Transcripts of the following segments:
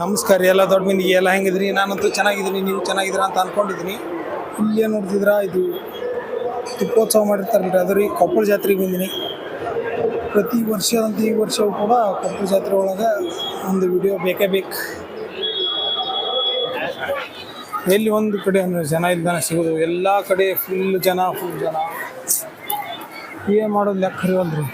ನಮಸ್ಕಾರ, ಎಲ್ಲ ದೊಡ್ಡ ಮಂದಿಗೆ ಎಲ್ಲ ಹೆಂಗಿದ್ರಿ? ನಾನಂತೂ ಚೆನ್ನಾಗಿದ್ದೀನಿ, ನೀವು ಚೆನ್ನಾಗಿದ್ದೀರಾ ಅಂತ ಅನ್ಕೊಂಡಿದ್ದೀನಿ. ಇಲ್ಲಿ ಏನು ನೋಡ್ತಿದ್ರ ಇದು ತುಪ್ಪೋತ್ಸವ ಮಾಡಿರ್ತಾರಲ್ರಿ ಅದು ರೀ, ಕೊಪ್ಪಳ ಜಾತ್ರೆಗೆ ಬಂದೀನಿ. ಪ್ರತಿ ವರ್ಷದಂತೆ ಈ ವರ್ಷವೂ ಕೂಡ ಕೊಪ್ಪಳ ಜಾತ್ರೆ ಒಳಗೆ ಒಂದು ವಿಡಿಯೋ ಬೇಕೇ ಬೇಕು. ಎಲ್ಲಿ ಒಂದು ಕಡೆ ಅಂದರೆ ಜನ ಇಲ್ದಾನೆ ಸಿಗೋದು, ಎಲ್ಲ ಕಡೆ ಫುಲ್ ಜನ ಫುಲ್ ಜನ. ಏನು ಮಾಡೋದು ಲೆಕ್ಕ ಹರಿವಲ್ರಿ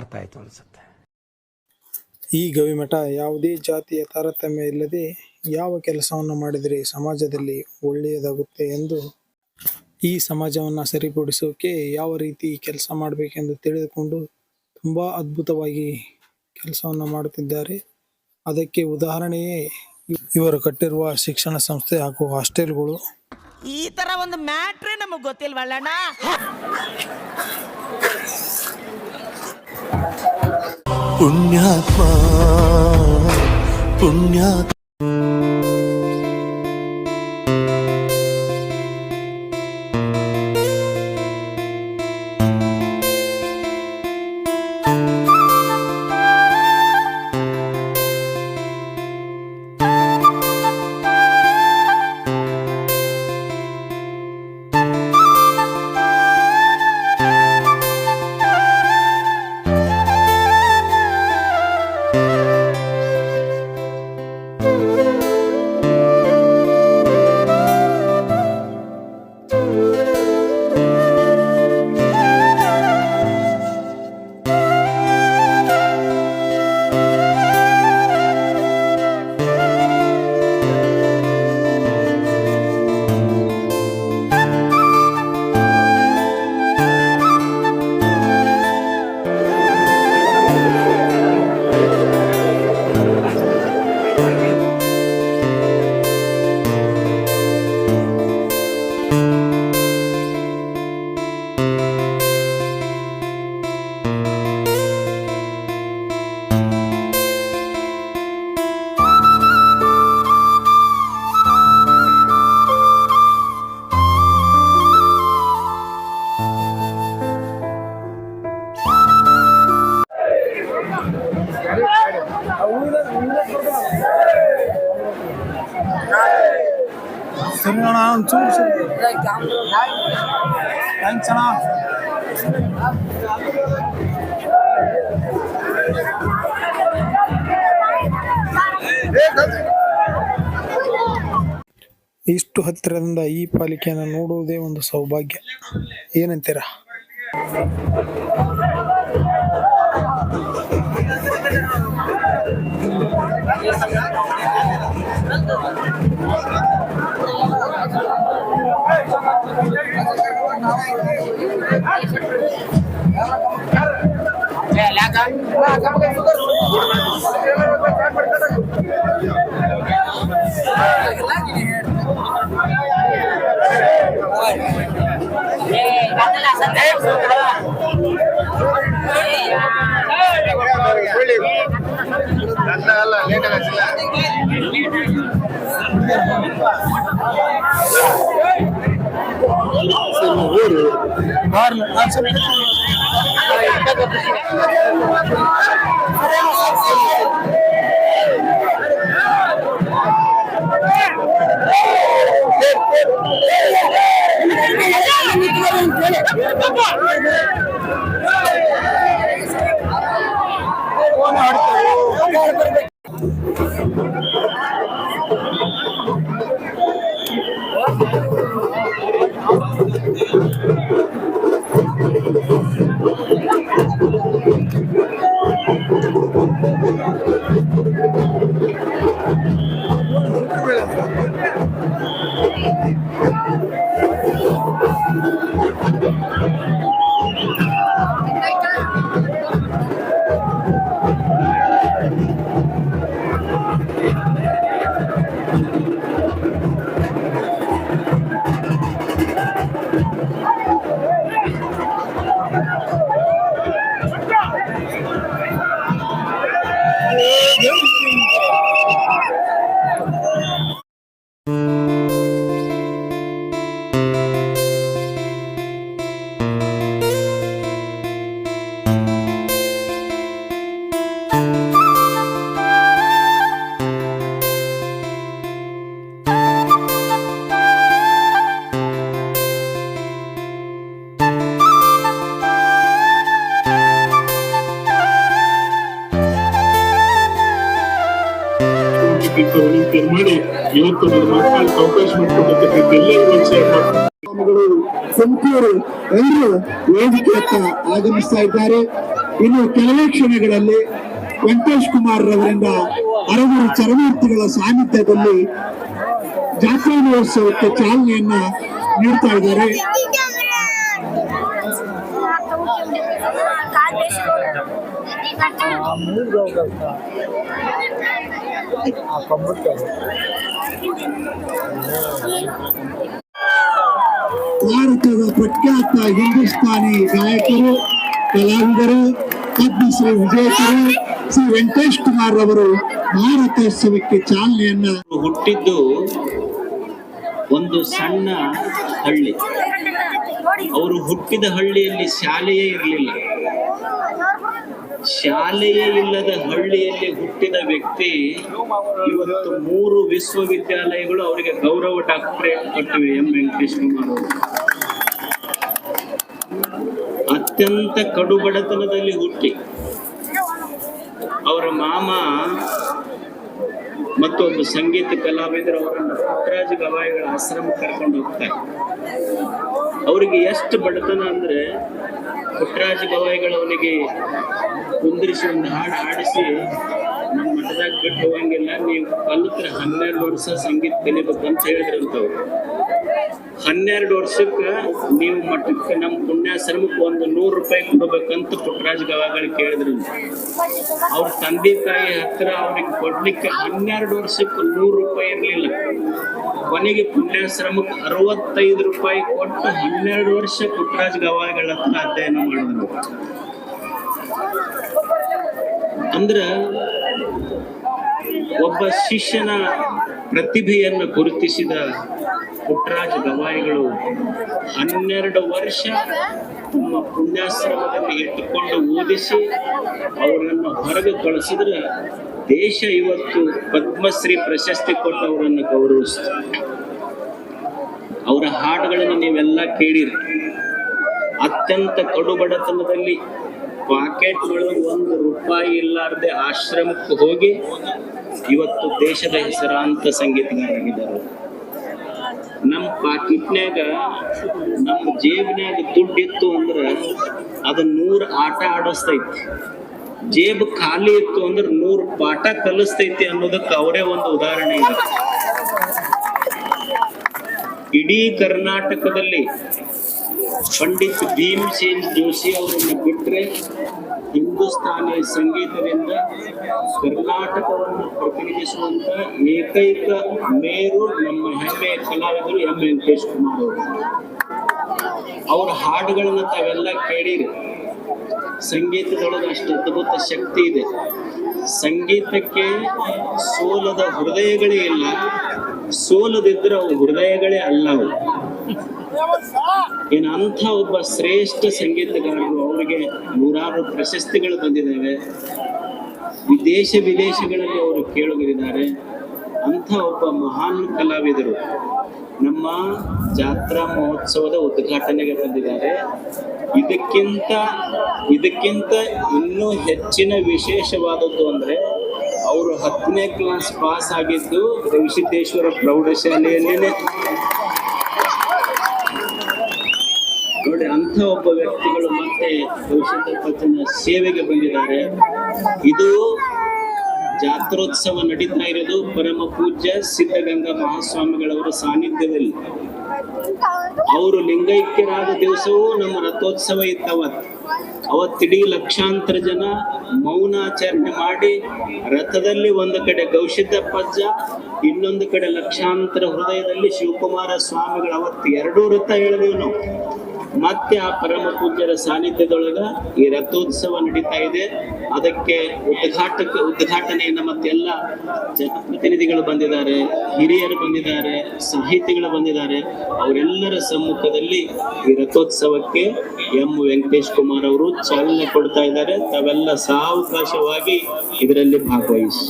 ಅರ್ಥ ಆಯ್ತು ಅನ್ಸುತ್ತೆ. ಈ ಗವಿಮಠ ಯಾವುದೇ ಜಾತಿಯ ತಾರತಮ್ಯ ಇಲ್ಲದೆ ಯಾವ ಕೆಲಸವನ್ನು ಮಾಡಿದರೆ ಸಮಾಜದಲ್ಲಿ ಒಳ್ಳೆಯದಾಗುತ್ತೆ ಎಂದು ಈ ಸಮಾಜವನ್ನು ಸರಿಪಡಿಸೋಕೆ ಯಾವ ರೀತಿ ಕೆಲಸ ಮಾಡಬೇಕೆಂದು ತಿಳಿದುಕೊಂಡು ತುಂಬ ಅದ್ಭುತವಾಗಿ ಕೆಲಸವನ್ನು ಮಾಡುತ್ತಿದ್ದಾರೆ. ಅದಕ್ಕೆ ಉದಾಹರಣೆಯೇ, ಇವರು ಕಟ್ಟಿರುವ ಶಿಕ್ಷಣ ಸಂಸ್ಥೆ ಹಾಗೂ ಹಾಸ್ಟೆಲ್ಗಳು. ಈ ತರ ಒಂದು ಮ್ಯಾಟ್ರೇ ನಮಗೆ ಗೊತ್ತಿಲ್ವಲ್ಲಣ್ಣ? പുണ്യാത്മാ പുണ്യാത്മാ ಸರಿ ಅಣ್ಣ ಒಂಚೂರು ಥ್ಯಾಂಕ್ಸ್ ಅಣ್ಣ. ಇಷ್ಟು ಹತ್ತಿರದಿಂದ ಈ ಪಾಲಿಕೆಯನ್ನು ನೋಡುವುದೇ ಒಂದು ಸೌಭಾಗ್ಯ. ಏನಂತೀರಾ? लागा बाहर में आप सभी ಮಾತನಾಡಕ್ಕೆ ಅವಕಾಶ ಮಾಡಿಕೊಟ್ಟಿರ್ತಕ್ಕಂಥ ಎಲ್ಲರಿಗೂ ಆಗಮಿಸ್ತಾ ಇದ್ದಾರೆ ಇನ್ನು ಕೆಲವೇ ಕ್ಷಣಗಳಲ್ಲಿ ವೆಂಕಟೇಶ್ ಕುಮಾರ್ ರವರಿಂದ ಅರವರು ಚರಮೂರ್ತಿಗಳ ಸಾನ್ನಿಧ್ಯದಲ್ಲಿ ಜಾತ್ರಾ ಮಹೋತ್ಸವಕ್ಕೆ ಚಾಲನೆಯನ್ನ ನೀಡ್ತಾ ಇದ್ದಾರೆ ಭಾರತದ ಪ್ರಖ್ಯಾತ ಹಿಂದೂಸ್ತಾನಿ ಗಾಯಕರು, ಕಲಾವಿದರು ಪದ್ಮಶ್ರೀ ವಿಜೇತರು, ಶ್ರೀ ವೆಂಕಟೇಶ್ ಕುಮಾರ್ ಅವರು ಭಾರತೋತ್ಸವಕ್ಕೆ ಚಾಲನೆಯನ್ನ ಹುಟ್ಟಿದ್ದು ಒಂದು ಸಣ್ಣ ಹಳ್ಳಿ. ಅವರು ಹುಟ್ಟಿದ ಹಳ್ಳಿಯಲ್ಲಿ ಶಾಲೆಯೇ ಇರಲಿಲ್ಲ. ಶಾಲೆಯೇ ಇಲ್ಲದ ಹಳ್ಳಿಯಲ್ಲಿ ಹುಟ್ಟಿದ ವ್ಯಕ್ತಿ ಇವತ್ತು ಮೂರು ವಿಶ್ವವಿದ್ಯಾಲಯಗಳು ಅವರಿಗೆ ಗೌರವ ಡಾಕ್ಟರೇಟ್ ಕೊಟ್ಟಿವೆ ಎಂ ವೆಂಕಟೇಶ್ ಕುಮಾರ್ ಅವರು ಅತ್ಯಂತ ಕಡುಬಡತನದಲ್ಲಿ ಹುಟ್ಟಿ. ಅವರ ಮಾಮ ಮತ್ತೊಂದು ಸಂಗೀತ ಕಲಾವಿದರು ಅವರನ್ನು ಪುಟ್ಟರಾಜ ಗವಾಯಿಗಳ ಆಶ್ರಮ ಕರ್ಕೊಂಡು ಹೋಗ್ತಾರೆ. ಅವರಿಗೆ ಎಷ್ಟು ಬಡತನ ಅಂದ್ರೆ ಪುಟ್ಟರಾಜ ಗವಾಯಿಗಳು ಅವನಿಗೆ ಕುಂದಿರಿಸಿ ಒಂದು ಹಾಡು ಹಾಡಿಸಿ ನಮ್ಮ ಮಠದಾಗ ಬಿಟ್ಟು ಹೋಗಂಗಿಲ್ಲ. ನೀವು ಕಲಿತ್ರೆ ಹನ್ನೆರಡು ವರ್ಷ ಸಂಗೀತ ಕಲಿಬೇಕಂತ ಹೇಳಿದ್ರಂತವ್ರು. ಹನ್ನೆರಡು ವರ್ಷಕ್ಕೆ ನೀವು ಮಠಕ್ಕೆ ನಮ್ಮ ಪುಣ್ಯಾಶ್ರಮಕ್ಕೆ ಒಂದು ನೂರು ರೂಪಾಯಿ ಕೊಡ್ಬೇಕಂತ ಪುಟ್ಟರಾಜ ಗವಾಗಳು ಕೇಳಿದ್ರು. ಅವ್ರ ತಂದೆ ತಾಯಿ ಹತ್ರ ಅವ್ರಿಗೆ ಕೊಡ್ಲಿಕ್ಕೆ ಹನ್ನೆರಡು ವರ್ಷಕ್ಕೆ ನೂರು ರೂಪಾಯಿ ಇರಲಿಲ್ಲ. ಕೊನೆಗೆ ಪುಣ್ಯಾಶ್ರಮಕ್ಕೆ ಅರವತ್ತೈದು ರೂಪಾಯಿ ಕೊಟ್ಟು ಹನ್ನೆರಡು ವರ್ಷ ಪುಟ್ಟರಾಜ ಗವಾಗಳ ಹತ್ರ ಅಧ್ಯಯನ ಮಾಡಿದ್ರು. ಅಂದ್ರ ಒಬ್ಬ ಶಿಷ್ಯನ ಪ್ರತಿಭೆಯನ್ನು ಗುರುತಿಸಿದ ಪುಟ್ಟರಾಜ ಗವಾಯಿಗಳು ಹನ್ನೆರಡು ವರ್ಷ ತಮ್ಮ ಪುಣ್ಯಾಶ್ರಮದಲ್ಲಿ ಇಟ್ಟುಕೊಂಡು ಓದಿಸಿ ಅವರನ್ನು ಹೊರಗೆ ಕಳಿಸಿದ್ರೆ ದೇಶ ಇವತ್ತು ಪದ್ಮಶ್ರೀ ಪ್ರಶಸ್ತಿ ಕೊಟ್ಟು ಅವರನ್ನು ಗೌರವಿಸ್ತು. ಅವರ ಹಾಡುಗಳನ್ನು ನೀವೆಲ್ಲ ಕೇಳಿರಿ. ಅತ್ಯಂತ ಕಡುಬಡತನದಲ್ಲಿ ಪಾಕೆಟ್ ಒಳಗೆ ಒಂದು ರೂಪಾಯಿ ಇಲ್ಲಾರ್ದೆ ಆಶ್ರಮಕ್ಕೆ ಹೋಗಿ ಇವತ್ತು ದೇಶದ ಹೆಸರಾಂತ ಸಂಗೀತಗಾರರಾಗಿದ್ದಾರೆ ನಮ್ಮ ಪಾಕಿಟ್ನ್ಯಾಗ, ನಮ್ಮ ಜೇಬಿನ್ಯಾಗ ದುಡ್ಡಿತ್ತು ಅಂದ್ರೆ ಅದು ನೂರು ಆಟ ಆಡಿಸ್ತೈತಿ. ಜೇಬ್ ಖಾಲಿ ಇತ್ತು ಅಂದ್ರೆ ನೂರು ಪಾಠ ಕಲಿಸ್ತೈತಿ ಅನ್ನೋದಕ್ಕೆ ಅವರೇ ಒಂದು ಉದಾಹರಣೆ ಇದೆ. ಇಡೀ ಕರ್ನಾಟಕದಲ್ಲಿ ಪಂಡಿತ್ ಭೀಮಸೇನ್ ಜೋಶಿ ಅವರನ್ನು ಬಿಟ್ಟರೆ ಹಿಂದೂಸ್ತಾನಿ ಸಂಗೀತದಿಂದ ಕರ್ನಾಟಕವನ್ನು ಪ್ರತಿನಿಧಿಸುವಂತ ಏಕೈಕ ಮೇರು ನಮ್ಮ ಹೆಮ್ಮೆಯ ಕಲಾವಿದರು ಎಂ ವೆಂಕಟೇಶ್ ಕುಮಾರ್ ಅವರು. ಅವರ ಹಾಡುಗಳನ್ನು ತಾವೆಲ್ಲ ಕೇಳಿರಿ. ಸಂಗೀತದೊಳಗೆ ಅಷ್ಟು ಅದ್ಭುತ ಶಕ್ತಿ ಇದೆ. ಸಂಗೀತಕ್ಕೆ ಸೋಲದ ಹೃದಯಗಳೇ ಇಲ್ಲ. ಸೋಲದಿದ್ರೆ ಅವು ಹೃದಯಗಳೇ ಅಲ್ಲ ಅವು. ಏನು ಅಂಥ ಒಬ್ಬ ಶ್ರೇಷ್ಠ ಸಂಗೀತಗಾರರು ಅವರಿಗೆ ನೂರಾರು ಪ್ರಶಸ್ತಿಗಳು ಬಂದಿದ್ದಾವೆ ವಿದೇಶ ವಿದೇಶಗಳಲ್ಲಿ ಅವರು ಕೇಳುಗರಿದ್ದಾರೆ. ಅಂಥ ಒಬ್ಬ ಮಹಾನ್ ಕಲಾವಿದರು ನಮ್ಮ ಜಾತ್ರಾ ಮಹೋತ್ಸವದ ಉದ್ಘಾಟನೆಗೆ ಬಂದಿದ್ದಾರೆ. ಇದಕ್ಕಿಂತ ಇದಕ್ಕಿಂತ ಇನ್ನೂ ಹೆಚ್ಚಿನ ವಿಶೇಷವಾದದ್ದು ಅಂದರೆ ಅವರು ಹತ್ತನೇ ಕ್ಲಾಸ್ ಪಾಸ್ ಆಗಿದ್ದು ರವಿಸಿದ್ದೇಶ್ವರ ಪ್ರೌಢಶಾಲೆಯಲ್ಲಿನೇ ಅಂಥ ಒಬ್ಬ ವ್ಯಕ್ತಿಗಳು ಮತ್ತೆ ಭವಿಷ್ಯದ ಪತ್ತಿನ ಸೇವೆಗೆ ಬಂದಿದ್ದಾರೆ. ಇದು ಜಾತ್ರೋತ್ಸವ ನಡೀತಾ ಇರೋದು. ಪರಮ ಪೂಜ್ಯ ಸಿದ್ಧಗಂಗಾ ಮಹಾಸ್ವಾಮಿಗಳವರ ಸಾನ್ನಿಧ್ಯದಲ್ಲಿ. ಅವರು ಲಿಂಗೈಕ್ಯರಾದ ದಿವಸವೂ ನಮ್ಮ ರಥೋತ್ಸವ ಇತ್ತವತ್ತು ಅವತ್ತಿಡೀ ಲಕ್ಷಾಂತರ ಜನ ಮೌನಾಚರಣೆ ಮಾಡಿ ರಥದಲ್ಲಿ ಒಂದು ಕಡೆ ಗೌಶಿದ್ದ ಪಜ್ಜ, ಇನ್ನೊಂದು ಕಡೆ ಲಕ್ಷಾಂತರ ಹೃದಯದಲ್ಲಿ ಶಿವಕುಮಾರ ಸ್ವಾಮಿಗಳು ಅವತ್ತು ಎರಡೂ ರಥ ಹೇಳಿದೆವು ಮತ್ತೆ ಆ ಪರಮ ಪೂಜ್ಯರ ಸಾನ್ನಿಧ್ಯದೊಳಗ ಈ ರಥೋತ್ಸವ ನಡೀತಾ ಇದೆ. ಅದಕ್ಕೆ ಉದ್ಘಾಟಕ ಉದ್ಘಾಟನೆಯನ್ನ ಮತ್ತೆಲ್ಲ ಜನಪ್ರತಿನಿಧಿಗಳು ಬಂದಿದ್ದಾರೆ, ಹಿರಿಯರು ಬಂದಿದ್ದಾರೆ, ಸಾಹಿತಿಗಳು ಬಂದಿದ್ದಾರೆ. ಅವರೆಲ್ಲರ ಸಮ್ಮುಖದಲ್ಲಿ ಈ ರಥೋತ್ಸವಕ್ಕೆ ಎಂ. ವೆಂಕಟೇಶ್ ಕುಮಾರ್ ಅವರು ಚಾಲನೆ ಕೊಡ್ತಾ ಇದ್ದಾರೆ. ತಾವೆಲ್ಲ ಸಾವಕಾಶವಾಗಿ ಇದರಲ್ಲಿ ಭಾಗವಹಿಸಿ.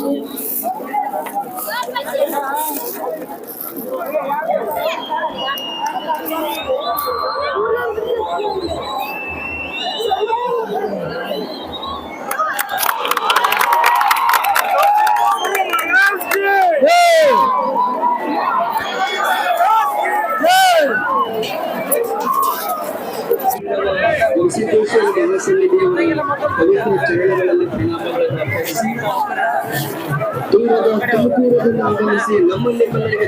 ಅನೇಕ ಚಳುವಳಿಗಳಲ್ಲಿ ಪರಿಣಾಮಗಳನ್ನು ಅರ್ಥೈಸಿ ದೂರದ ತುಮಕೂರದಿಂದ ಆಗಮಿಸಿ ನಮ್ಮಲ್ಲಿ ಎಲ್ಲರಿಗೆ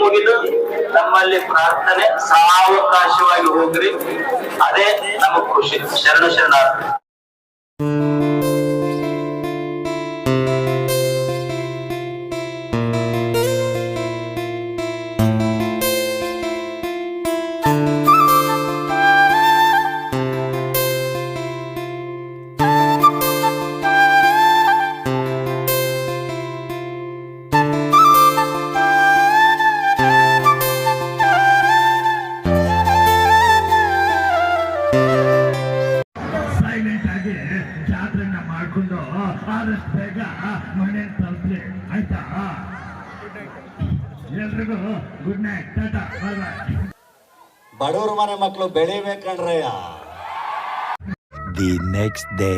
ಮುಗಿದು ನಮ್ಮಲ್ಲಿ ಪ್ರಾರ್ಥನೆ ಸಾವಕಾಶವಾಗಿ ಹೋಗ್ರಿ. ಅದೇ ನಮಗ್ ಖುಷಿ. ಶರಣ ಶರಣಾರ್ಥಿ. ಸೈಲೆಂಟ್ ಆಗಿ ಜಾತ್ರೆನ ಮಾಡ್ಕೊಂಡು ಆದಷ್ಟು ಬೇಗ ಮನೆ ತಲುಪಲಿ. ಆಯ್ತಾ? ಎಲ್ರಿಗೂ good night tata bye bye ಬಡವ್ರ ಮನೆ ಮಕ್ಕಳು ಬೆಳಿಬೇಕಣ್ರಯ್ಯ ದಿ ನೆಕ್ಸ್ಟ್ ಡೇ